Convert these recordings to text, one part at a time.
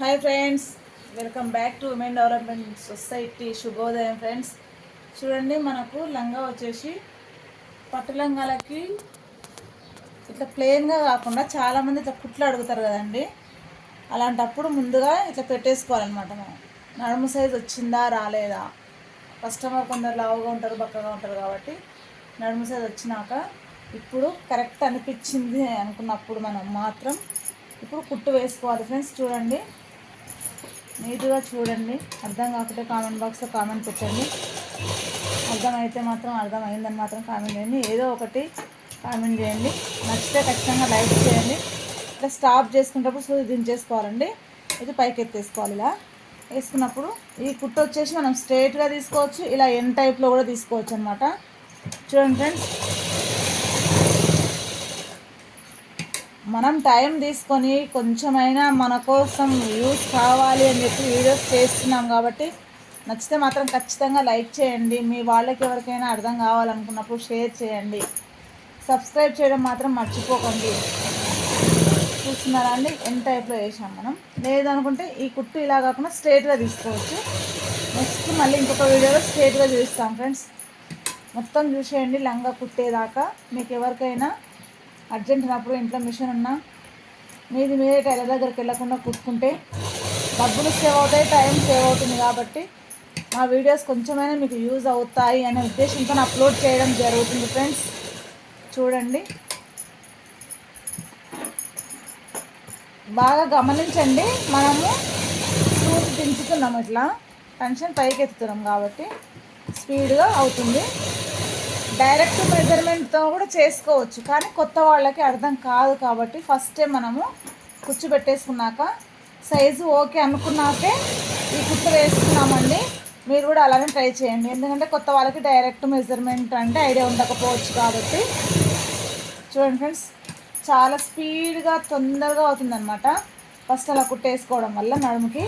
Hi friends welcome back to women development society శుభోదయం friends. చూడండి మనకు లంగా వచ్చేసి పట్టు లంగాలకి ఇట్లా ప్లెయిన్గా కాకుండా చాలామంది ఇట్లా కుట్లు అడుగుతారు కదండి. అలాంటప్పుడు ముందుగా ఇట్లా పెట్టేసుకోవాలన్నమాట మనం. నడుము సైజ్ వచ్చిందా రాలేదా? కస్టమర్ కొందరు లావుగా ఉంటారు బక్కగా ఉంటారు కాబట్టి నడుము సైజ్ వచ్చినాక ఇప్పుడు కరెక్ట్ అనిపించింది అనుకున్నప్పుడు మనం మాత్రం ఇప్పుడు కుట్టు వేసుకోవాలి ఫ్రెండ్స్. చూడండి నీట్గా చూడండి. అర్థం కాకపోతే కామెంట్ బాక్స్లో కామెంట్ పెట్టండి. అర్థమైతే మాత్రం అర్థమైందని మాత్రం కామెంట్ చేయండి. ఏదో ఒకటి కామెంట్ చేయండి. నచ్చితే ఖచ్చితంగా లైక్ చేయండి. ఇట్లా స్టాప్ చేసుకునేటప్పుడు సూది దించేసుకోవాలండి ఇది పైకి ఎత్తేసుకోవాలి ఇలా. వేసుకున్నప్పుడు ఈ కుట్టు వచ్చేసి మనం స్ట్రేట్గా తీసుకోవచ్చు. ఇలా ఎన్ టైప్లో కూడా తీసుకోవచ్చు అనమాట చూడండి ఫ్రెండ్స్ మనం టైం తీసుకొని కొంచెమైనా మన కోసం యూస్ కావాలి అని చెప్పి వీడియోస్ చేస్తున్నాం కాబట్టి నచ్చితే మాత్రం ఖచ్చితంగా లైక్ చేయండి. మీ వాళ్ళకి ఎవరికైనా అర్థం కావాలనుకున్నప్పుడు షేర్ చేయండి. సబ్స్క్రైబ్ చేయడం మాత్రం మర్చిపోకండి. చూస్తున్నారా అండి? ఎన్ టైప్లో వేసాం మనం. లేదనుకుంటే ఈ కుట్టు ఇలా కాకుండా స్ట్రేట్గా తీసుకోవచ్చు. నెక్స్ట్ మళ్ళీ ఇంకొక వీడియోలో స్ట్రేట్గా చూస్తాం ఫ్రెండ్స్ మొత్తం చూసేయండి లంగా కుట్టేదాకా. మీకు ఎవరికైనా అర్జెంట్ ఉన్నప్పుడు ఇంట్లో మిషన్ ఉన్నా మీది మీరే టైలర్ దగ్గరికి వెళ్ళకుండా కుట్టుకుంటే డబ్బులు సేవ్ అవుతాయి టైం సేవ్ అవుతుంది కాబట్టి మా వీడియోస్ కొంచెమైనా మీకు యూజ్ అవుతాయి అనే ఉద్దేశంతో అప్లోడ్ చేయడం జరుగుతుంది ఫ్రెండ్స్. చూడండి. బాగా గమనించండి. మనము చూసి దించుతున్నాం ఇట్లా. టెన్షన్ పైకి ఎత్తుతున్నాం కాబట్టి స్పీడ్గా అవుతుంది. డైరెక్ట్ మెజర్మెంట్తో కూడా చేసుకోవచ్చు. కానీ కొత్త వాళ్ళకి అర్థం కాదు కాబట్టి ఫస్టే మనము కుచ్చు పెట్టేసుకున్నాక సైజు ఓకే అనుకున్నాకే ఈ కుట్ట వేసుకున్నామండి. మీరు కూడా అలానే ట్రై చేయండి. ఎందుకంటే కొత్త వాళ్ళకి డైరెక్ట్ మెజర్మెంట్ అంటే ఐడియా ఉండకపోవచ్చు కాబట్టి. చూడండి ఫ్రెండ్స్ చాలా స్పీడ్గా తొందరగా అవుతుందన్నమాట. ఫస్ట్ అలా కుట్టేసుకోవడం వల్ల నడుముకి.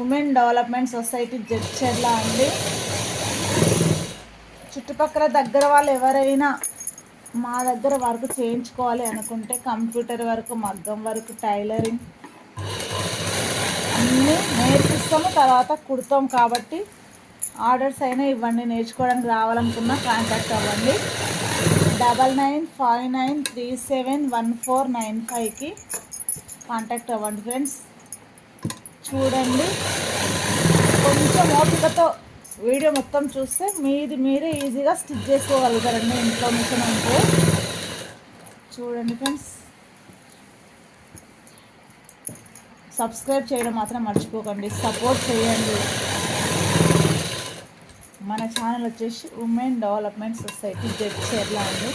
ఉమెన్ డెవలప్మెంట్ సొసైటీ జడ్చర్ల అండి. చుట్టుపక్కల దగ్గర వాళ్ళు ఎవరైనా మా దగ్గర వర్క్ చేయించుకోవాలి అనుకుంటే కంప్యూటర్ వరకు మగ్గం వరకు టైలరింగ్ అన్నీ నేర్పిస్తాము తర్వాత కుడతాం కాబట్టి ఆర్డర్స్ అయినా ఇవ్వండి. నేర్చుకోవడానికి రావాలనుకున్న కాంటాక్ట్ అవ్వండి. Double nine five nine three seven one four nine ఫైవ్కి కాంటాక్ట్ అవ్వండి ఫ్రెండ్స్. చూడండి. కొంచెం ఓపికతో వీడియో మొత్తం చూస్తే మీది మీరే ఈజీగా స్టిచ్ చేసుకోగలుగుతారండి ఇన్ఫర్మేషన్ అంటే. చూడండి ఫ్రెండ్స్. సబ్స్క్రైబ్ చేయడం మాత్రం మర్చిపోకండి. సపోర్ట్ చేయండి. మన ఛానల్ వచ్చేసి ఉమెన్ డెవలప్మెంట్ సొసైటీ జెడ్ చేర్లా అండి.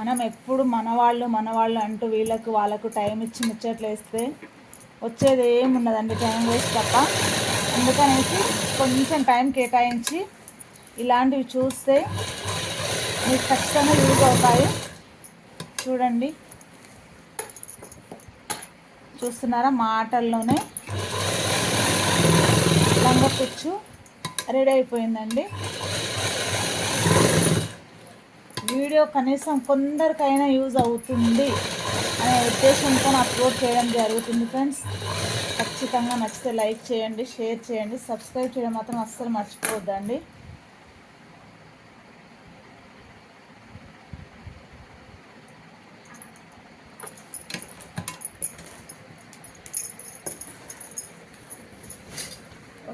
మనం ఎప్పుడు మనవాళ్ళు మనవాళ్ళు అంటూ వీళ్ళకు వాళ్ళకు టైం ఇచ్చి ముచ్చట్లు వేస్తే వచ్చేది ఏమి ఉండదండి టైం వేస్ట్ తప్ప. అందుకనేసి కొంచెం టైం కేటాయించి ఇలాంటివి చూస్తే మీకు ఖచ్చితంగా యూజ్ అవుతాయి. చూడండి. చూస్తున్నారా? మాటల్లోనే లంగపుచ్చు రెడీ అయిపోయిందండి. వీడియో కనీసం కొందరికైనా యూజ్ అవుతుంది అనే ఉద్దేశంతో అప్లోడ్ చేయడం జరుగుతుంది ఫ్రెండ్స్. ఖచ్చితంగా నచ్చితే లైక్ చేయండి షేర్ చేయండి సబ్స్క్రైబ్ చేయడం మాత్రం అస్సలు మర్చిపోవద్దండి.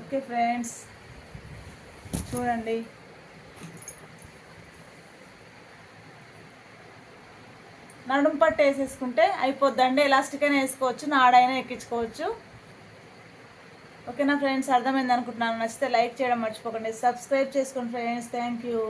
Okay friends. చూడండి. నడుము పట్టు వేసేసుకుంటే అయిపోద్దండి. ఎలాస్టిక్ అయినా వేసుకోవచ్చు నాడైనా ఎక్కించుకోవచ్చు. ఓకేనా ఫ్రెండ్స్? అర్థమైంది అనుకుంటున్నాను. నచ్చితే లైక్ చేయడం మర్చిపోకండి. సబ్స్క్రైబ్ చేసుకోండి ఫ్రెండ్స్. Thank you.